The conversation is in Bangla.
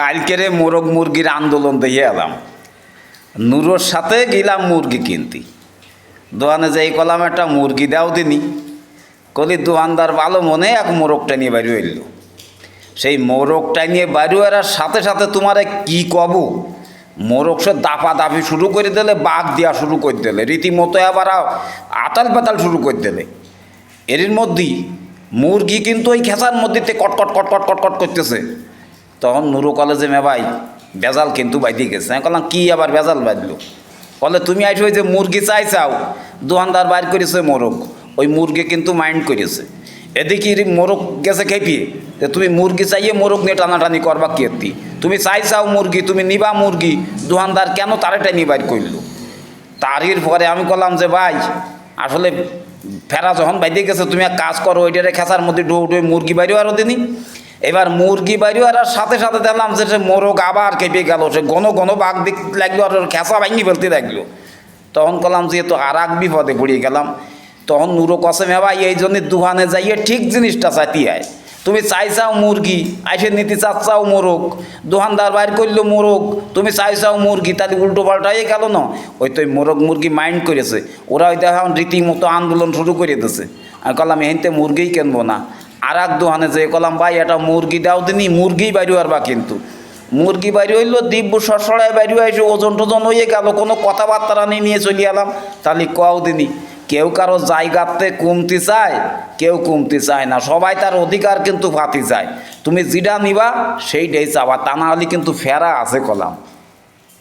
কালকেরে মোরগ মুরগির আন্দোলন দিয়ে এলাম। নুরোর সাথে গেলাম মুরগি কিনতে। দোকানে যাই কলাম, একটা মুরগি দাও দিনি। কলি, দোকানদার ভালো মনে এক মোরগটা নিয়ে বাড়ি এল সেই মোরগটা নিয়ে বাড়ি এরার সাথে সাথে তোমারে কি কব? মোরগ সে দাপা দাপি শুরু করে দিলে, বাঘ দেওয়া শুরু করে দিলে, রীতিমতো আবার আতাল পাতাল শুরু করে দিলে। এর মধ্যেই মুরগি কিন্তু ওই খেসার মধ্যেতে কটকট কটকট কটকট করতেছে। তখন নুরু কলেজে মে ভাই বেজাল কিন্তু বাইতে গেছে। আমি বললাম কী আবার বেজাল বাজলো বলে তুমি আইস যে মুরগি চাইছাও দোকানদার বাইর করেছে মোরগ। ওই মুরগি কিন্তু মাইন্ড করেছে। এদিকে মোরগ গেছে খেপিয়ে যে তুমি মুরগি চাইয়ে মোরগ নিয়ে টানাটানি করবা কীর্তি তুমি চাইছাও মুরগি, তুমি নিবা মুরগি দোকানদার কেন তারাটা নিবার করল তারির পরে আমি বললাম যে, ভাই, আসলে ফেরা যখন বাইতে গেছে, তুমি এক কাজ করো, ওইটারে খেসার মধ্যে ডো ডো মুরগি বাড়িও আরও দিনি এবার মুরগি বাড়িও আর সাথে সাথে দেখলাম যে সে মোরগ আবার কেঁপে গেল, সে ঘন ঘন বাঘ দেখতে লাগল আর খেসা ভাঙি ফেলতে লাগল। তখন কলাম যে তো আর এক বিপদে পড়িয়ে গেলাম। তখন নুরো কসে মেবা এই জন্য দুহানে যাইয়ে ঠিক জিনিসটা চাইতে আয়। তুমি চাইছাও মুরগি, আইসে নিতে চাচ্ছাও মোরগ। দোকানদার বাইর করল মোরগ, তুমি চাইছাও মুরগি, তাহলে উল্টো পাল্টাই গেল না? ওই তো মোরগ মুরগি মাইন্ড করেছে। ওরা ওই এখন রীতিমতো আন্দোলন শুরু করে দিয়েছে আর কলাম এনতে মুরগিই কিনবো না? আর এক দোকানে যে কলাম, ভাই, এটা মুরগি দাও দিনি, মুরগি বাইরে আর বা কিন্তু। মুরগি বাইরে হইল, দিব্য সরসরায় বাইরে হয়েছে ওজন টোজন হয়ে গেল, কোনো কথাবার্তা নিয়ে নিয়ে চলে এলাম। তাহলে কও দিনি, কেউ কারও জায়গাতে কমতে চায়, কেউ কমতে চায় না। সবাই তার অধিকার কিন্তু ফাতি চায়। তুমি যেটা নিবা, সেইটাই চাবা। তা না হলে কিন্তু ফেরা আছে কলাম।